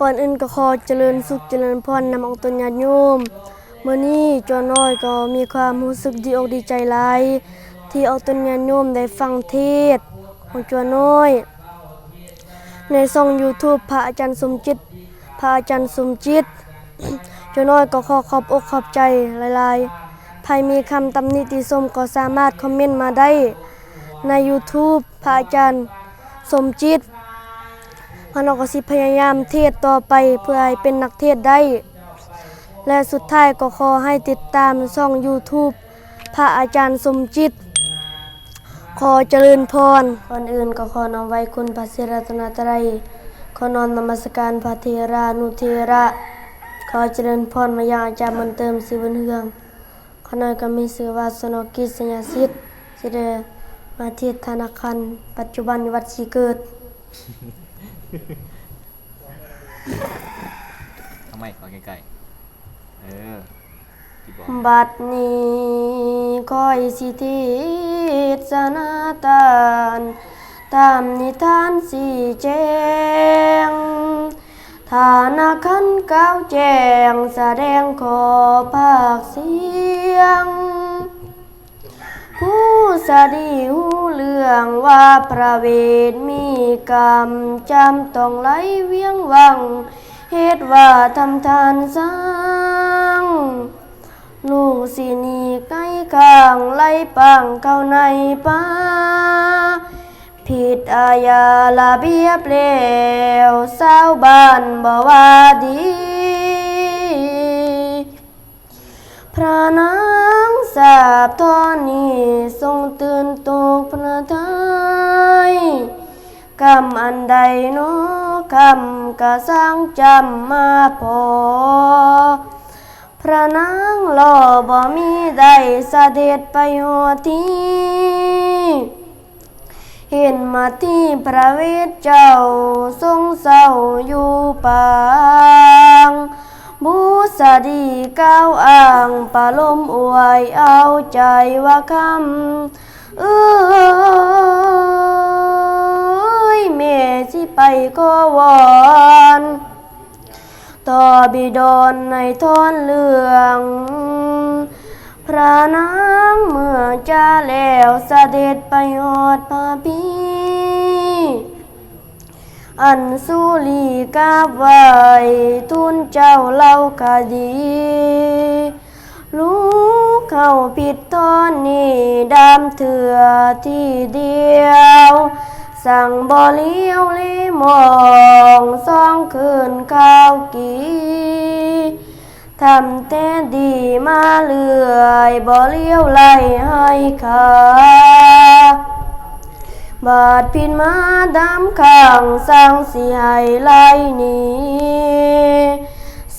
ก่อนอื่นก็ขอเจริญสุขเจริญพรนำอาตนญาติโยมเมื่อนี้จอน้อยก็มีความรู้สึกดีอกดีใจหลายที่เอาตนญาติโยมได้ฟังเทศของจอน้อย ในช่อง YouTube พระอาจารย์สมจิต พระอาจารย์สมจิตจอน้อยก็ขอขอบอกขอบใจหลายๆใครมีคำตำหนิติชมก็สามารถคอมเมนต์มาได้ใน YouTube พระอาจารย์สมจิต พนกสิพยายามเทศต่อไปเพื่อให้เป็นนักเทศได้ และสุดท้ายก็ขอให้ติดตามช่อง YouTube พระอาจารย์สมจิต ขอเจริญพรก่อนอื่นก็ขอน้อมไว้คุณพระศิรัตนตรัยขอนอนนมัสการพระเทรานุเทระ ขอเจริญพรมายังอาจารย์มันเติมสิวันเฮืองขอนอยก็มีชื่อว่าสนกิจสัญญาสิทธิ์สิได้มาเทศธนาคารปัจจุบันวัดศรีเกิด ทำไมขอใกล้ๆเออที่บอกบัดนี้คอยสิทิศนาตานตามนิทานสีแจงฐานะขันก้าวแจงแสดงขอภาคเสียง ผู้สดีหูเรื่องว่าประเวทมีกรรม จำต้องไหลเวียงวังเหตุว่าทำทานสร้าง ลูกสินีใกล้ข้างไล่ปังเข้าในป่าผิดอาญาละเบียบแล้วสาวบ้านบ่ว่าดี พระนา สาบทอนี้ทรงตื่นตกพระทัยกรรมอันใดเนาะคำกะสร้างจำมาพอ พระนางหล่อบ่มีได้เสด็จไปหอทีเห็นมาที่พระเวทเจ้าทรงเศร้าอยู่ป่า ดีก้าวอ่างปาลมอวยเอาใจว่าคำเอ้ยแม่สิไปก็วอนต่อบิดอนในทอนเหลือง พระนางเมื่อจะแล้วเสด็จไปหอดพาพี อันสุลีกาบไวทุนเจ้าเล่าคดี รู้เข้าผิดตอนนี้ดำเถื่อที่เดียว สั่งบ่เลี้ยวเลมองสองคืนข้าวกีทำแต่ดีมาเลื่อยบ่เลี้ยวไล่ให้ขา บาดพินมาดำข้างสร้างสีให้ไลนี้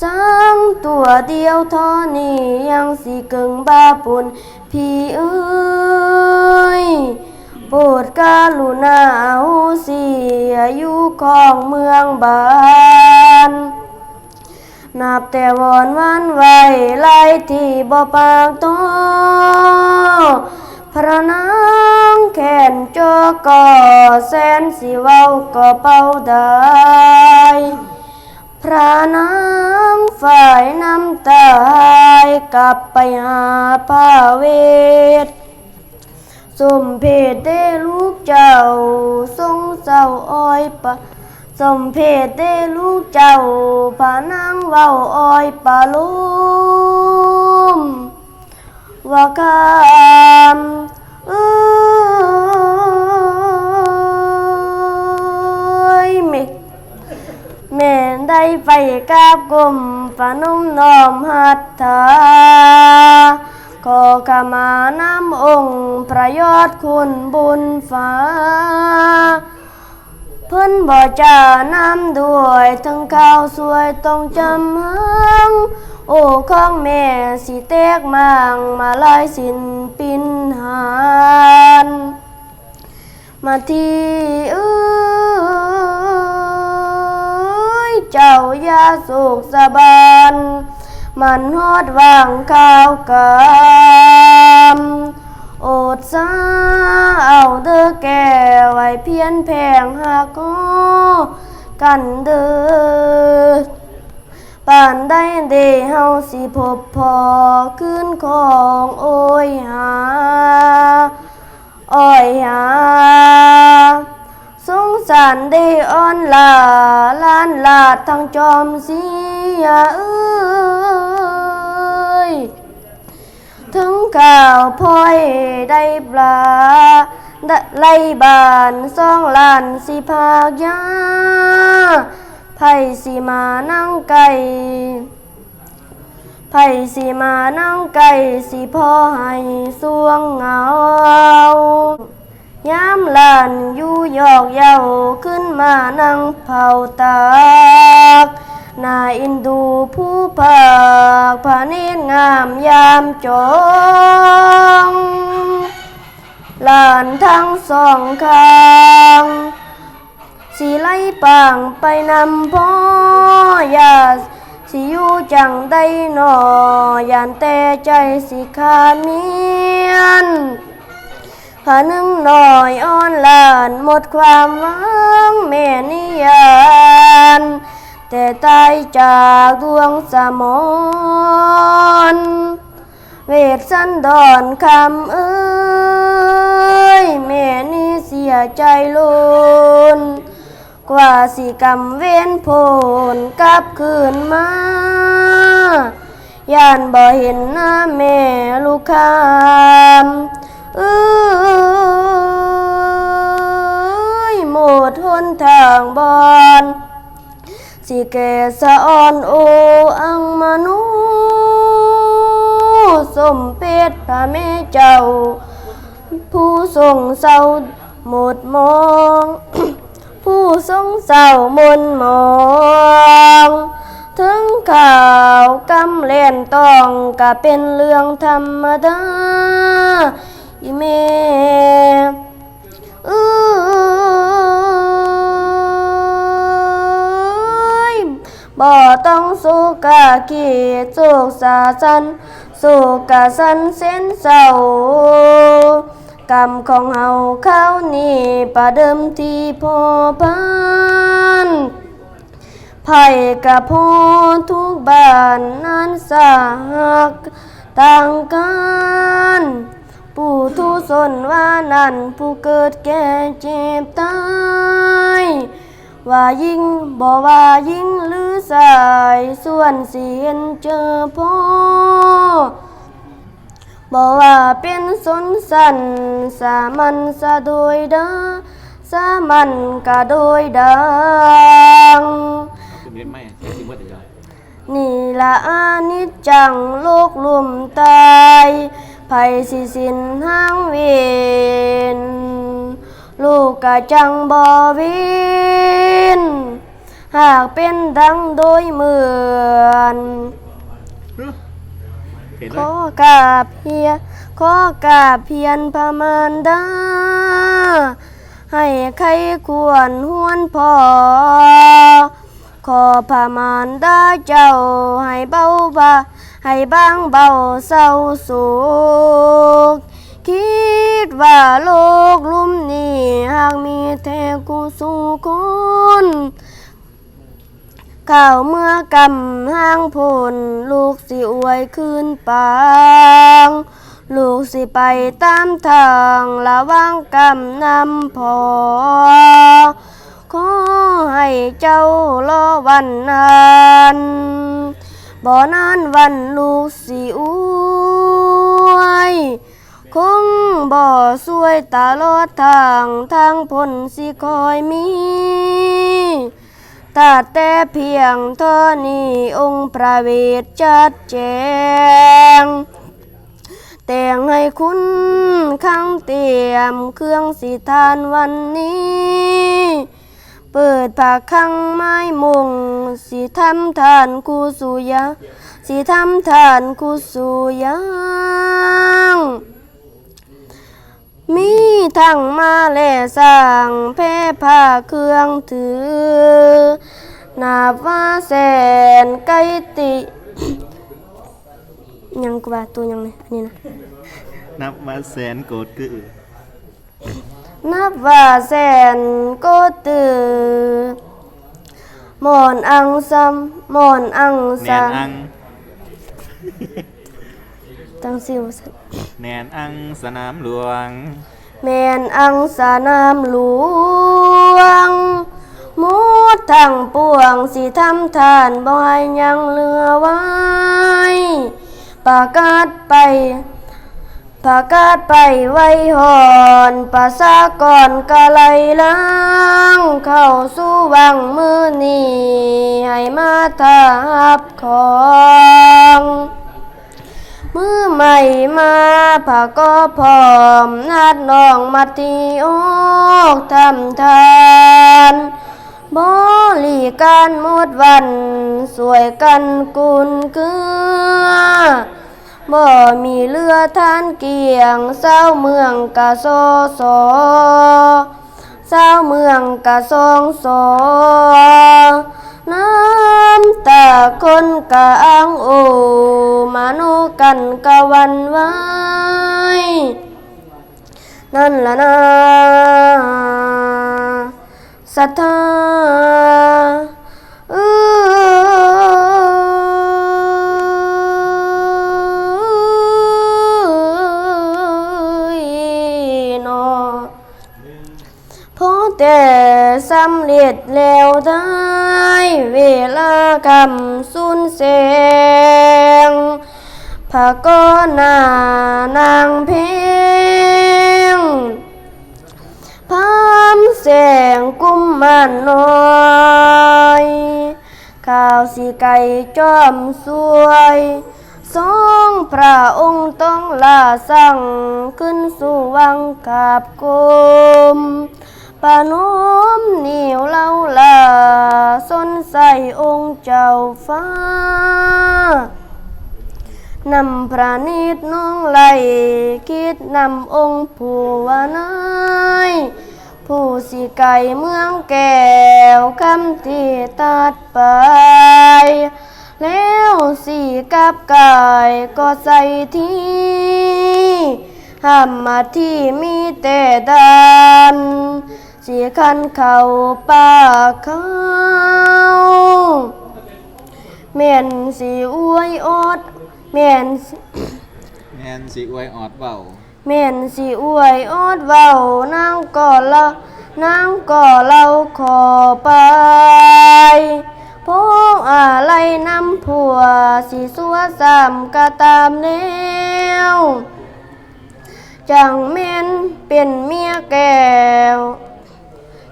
สร้างตัวเดียวท่อนี้ยังสิกึ่งบาปุนพี่เอ้ยโปรดกรุณาเอาเสียอยู่ของเมืองบานนับแต่วอนวันไหวไล่ที่บ่ปากโต พระนางแขนจอก่อแสนสิเว้าก็เป่าได้พระนางฝ่ายน้ำตายกลับไปหาพระเวทสมเพศได้ลูกเจ้าทรงเจ้าอ้อยปะสมเพศได้ลูกเจ้าพระนางเว้าอ้อยปะลุม ว่าคำเอ้ยเมกแม่ได้ไปกราบกลมปะนุ่มน้อมหัตถาขอขมาน้ำองค์พระยอดคุณบุญฟ้า เพิ่นบ่จะน้ำด้วยทั้งข้าวสวยต้องจำหังโอ้ ของแม่สิแตกมังมาลายสินปินหานมาที่เอ้ยเจ้ายาสุขสบานมันฮอดวางข้าวกามโอดซาเอาเด้อแก่ไว้เพียนแพงหักคอกันเด้อานได้เดเฮาสิพบพอขึ้นของโอ้ยหาอ้อยหาสงสารได้อ่อนลาล้านลาดทางจอมเสียเอ้ยถึงข่าวพลอยได้ปลาได้ไล่บานสองล้านสิพากยา ไผ่สิมานั่งไก่ไผ่สิมานั่งไก่สิพ่อให้สวงเหงายามหลานอยู่ยอกเยาขึ้นมานั่งเผาตากนาอินดูผู้ภาคผานินงามยามจองหลานทั้งสองข้าง สีไล่ปางไปนำพ่อยาสิอยู่จังได้หนอยานแต่ใจสิขาดเมียนผานึ่งหน่อยอ่อนหลานหมดความหวังแม่นิยานแต่ตายจากดวงสมอนเวทสันดอนคำเอ้ยแม่นี่เสียใจลุน กว่าสิกรรมเว้นผลกลับคืนมาย่านบ่เห็นหน้าแม่ลูกคำเอ้ยหมดหนทางบอนสิแก่สะอ่อนโออังมนุสมเป็ดพระแม่เจ้า ผู้ทรงเศร้าหมดมอง ผู้ทรงเศร้ามนมอง ถึงข่าวกำเล่นต้องก็เป็นเรื่องธรรมดาอีเมเอ้ยบ่ต้องสู้กะขีดสุกสาสันสู้กะสันเส้นเศร้า กรรมของเฮาเขานี่ประเดิมที่พอบ้านไผ่กะพอทุกบ้านนั้นสาหักต่างกันผู้ทุสนว่านั้นผู้เกิดแก่เจ็บตายว่ายิ่งบ่ว่ายิ่งหรือสายส่วนเสียนเจอพ่อ บอกว่าเป็นสนสันสามัญสะโดยดาสามัญกะโดยดังคือไม่ได้ไม่ใช่ที่เมื่อเดียวนี่ละอานิจจังโลกลุ่มตายไผสิสินห้างเวนลูกกะจังบ่วินหากเป็นดังโดยเหมือน เห็นขไหมอกราบเพียขอกราบเพียนพระมารดา ให้ใครควรหวนพอ ขอพระมารดาเจ้าให้เบาบาให้บางเบาเศร้าโศกคิดว่าโลกลุ่มนี้หากมีแท้กูสู่คน ข่าวเมื่อกำห้างพลลูกสิอวยคืนปางลูกสิไปตามทางระวังกำนำพอ ขอให้เจ้ารอวันนั้นบ่นานวันลูกสิอวย คงบ่สวยตลอดทางทางพลสิคอยมี ตัดแต่เพียงเท่านี้องค์พระเวทจัดแจง แต่งให้คุณข้างเตรียมเครื่องสิทานวันนี้ เปิดผักข้างไม้มง สิทำทานคูสุยาสิทำทานคูสุยัง มีทั้งมาแล่สร้างแพ่ผ้าเครื่องถือ นาบว่าแสนไกติ ยังกว่าตัวยังไงอันนี้นะ นับมาแสนโกดคือนับว่าแสนก็ตือหมอนอังซัมหมอนอังแนซานอัง ตั้งชื่อว่าซั่น แนนอังสนามหลวง แม่นอังสนามหลวงหมูทั้งปวงสิทำทานบ่ให้ยังเหลือไว้ ประกาศไป ประกาศไปไว้หอนประสากรกะไลล้างเข้าสู่วังมือนี้ให้มาทับของ มือใหม่มาผักก็พร้อมนัดน้องมาตีโอกทำทานบริการหมดวัน สวยกันกุนเกือบ่มีเรือท่านเกียงเศร้าเมืองกะโซโซเศร้าเมืองกะซองโซ น้ำตาคนกะอังโอมาโนกันกะวันไว้ นั่นละนะสัทธา แต่สำเร็จแล้วได้เวลากำสุนเสียงพระก็นานางเพลงพามแสงกุมมันน้อยข้าวสีไก่จอมสวยสองพระองค์ต้องลาสั่งขึ้นสู่วังกับกรม ปานมเหนียวเล่าลาสนใส่องค์เจ้าฟ้านำพระนิดน้องไหลคิดนำองค์ผู้วานายผู้สิไก่เมืองแก้วคำที่ตัดไป แล้วสีกับไกายก็ใส่ที่ห้ามมาที่มีแต่ดัน สีคันเข่าป่าเขาเม่นสีอวยอดเม่นสิแมนสิอวยออดเบาเม่นสีอวยอดเว้านางก่อละนางก่อเราขอไปพงอะไรนำผัวสีสัวสามกะตามแนวจังแม่นเป็นเมียแก้ว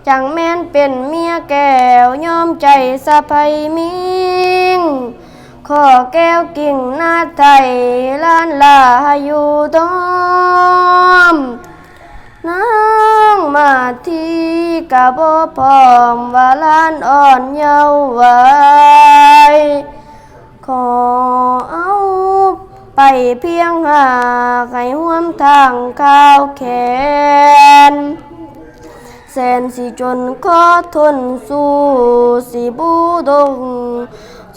จังแม่นเป็นเมียแก้วยอมใจสะพายมิงขอแก้วกิ่งหน้าไทยล้านลาอยู่ดอมนางมาที่กะบ่พร้อมว่าล้านอ่อนเยาว์ไว้ขอเอาไปเพียงหาให้ห่วมทางข้าวแขน แสนสิจนขอทนสู้สิบูดง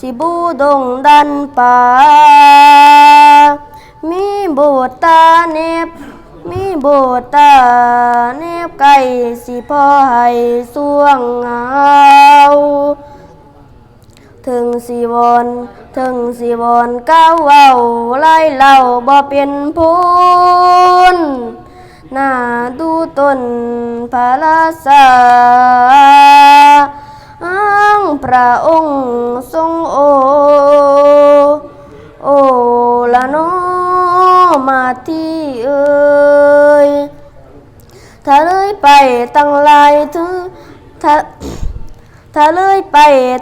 สิบูดงดันป่า มีโบตาเนบมีโบตาเนบไก่สิพ่อให้สวงเอาถึงสิวอนถึงสิวอนก้าวเว้าไล่เล่าบ่เป็นพูน หน้าดูต้นพระราชาอ้างพระองค์ทรงโอ โอละโนมาที่เอ่ยถ้าเลยไปตั้งหลายถึงถ้าถ้าเลยไป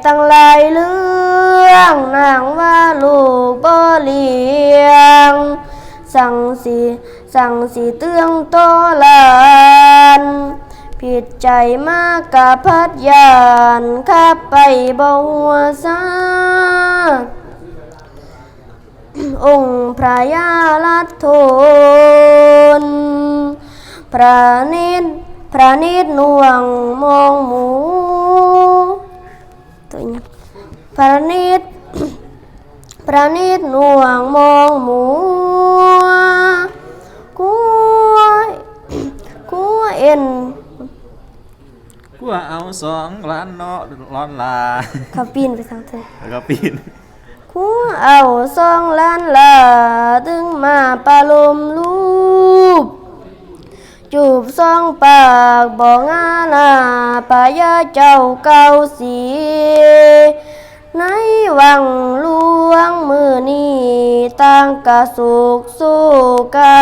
ตั้งหลายเรื่องนางว่าลูกบ่เลี้ยง สั่งสี สั่งสีเตืองโตลานผิดใจมากกะพัดยานขับไปบ่หัวซาองค์พระยาลัดทนพระนิดพระนิดนวงมองหมูตัวนี้พระนิดพระนิดนวงมองหมู อ็นกผัวเอาสองล้านเนาะร้อนลาเขาปีนไปทางเธอแล้วก็ปีนคูเอาสองล้านลาถึงมาปาลมรูป จูบสองปากบอกงาหนาปายาเจ้าเก่าสีในวังหลวงมือนี้ต่างกะสุกสู้กา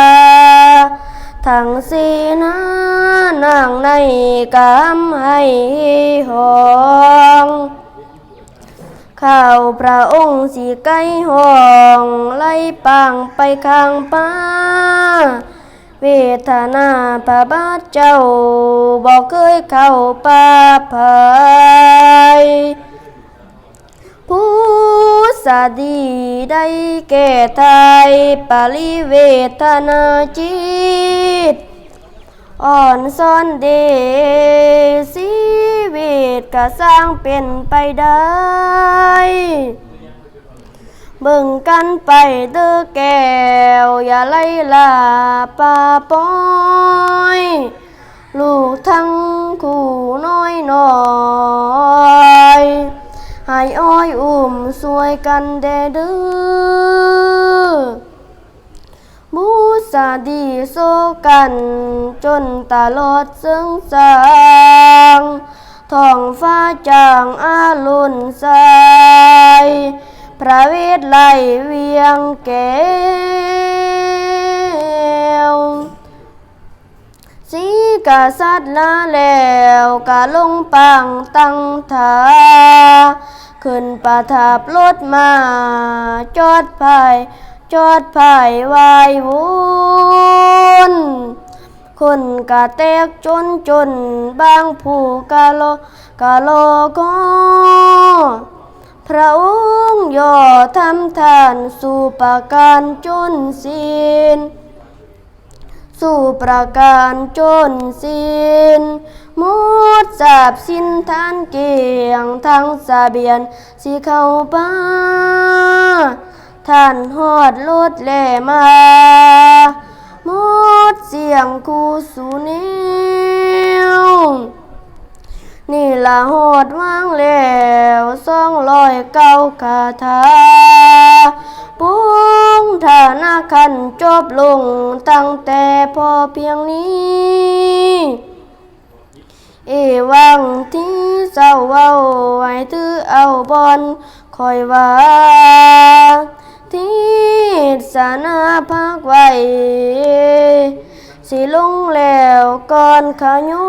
ทั้งสีนานางในกำให้หองข้าวพระองค์สีไก่ห้องไล่ปังไปข้างป้าเวทนาพระบาทเจ้าบอกเคยเข้าป่าภัย ผู้สดีได้แก่ไทยปาลิเวทนาจิต อ่อนซ่อนเดชีวิตก็สร้างเป็นไปได้ เบิ่งกันไปเด้อแก้ว อย่าไล่ลาป่าป้อยลูกทั้งคู่น้อยน้อย ให้อ้อยอุ้มสวยกันแดเด้อมูสาดีโซกัน จนตาลอดซึ่งสางท้องฟ้าจางอาลุนใสพระเวทไหลเวียงแก้ กาสัตว์ลาแล้วกาลงปังตั้งทาขึ้นประทับรถมา จอดภายจอดภายวายวุ่นคนกะแตกจนจนบางผู้กะโลกะโลก็พระองค์ย่อทำทานสู่ประการจนสิ้น สู่ประการจนสิ้นมุดสาบสิ้นทานเกียงทั้งสาเบียนสิเข้าป่าท่านหอดลดแลมามุดเสียงคูสูเนว นี่ละโหดว่างแล้วสองลอยเก้าคาถาปุ้งฐานาคันจบลงตั้งแต่พอเพียงนี้ เอวังที่เศร้าเว้าไว้ถือเอาบอนคอยว่าที่สานาพักไว้สิลงแล้วก่อนขยุ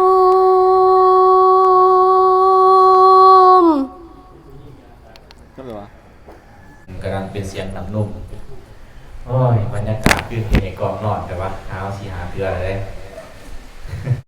กำลังเป็นเสียงหนังนุ่มโอ้ยบรรยากาศคือเพลงในกองนอนแต่ว่าเท้าสีหาเพื่อเลย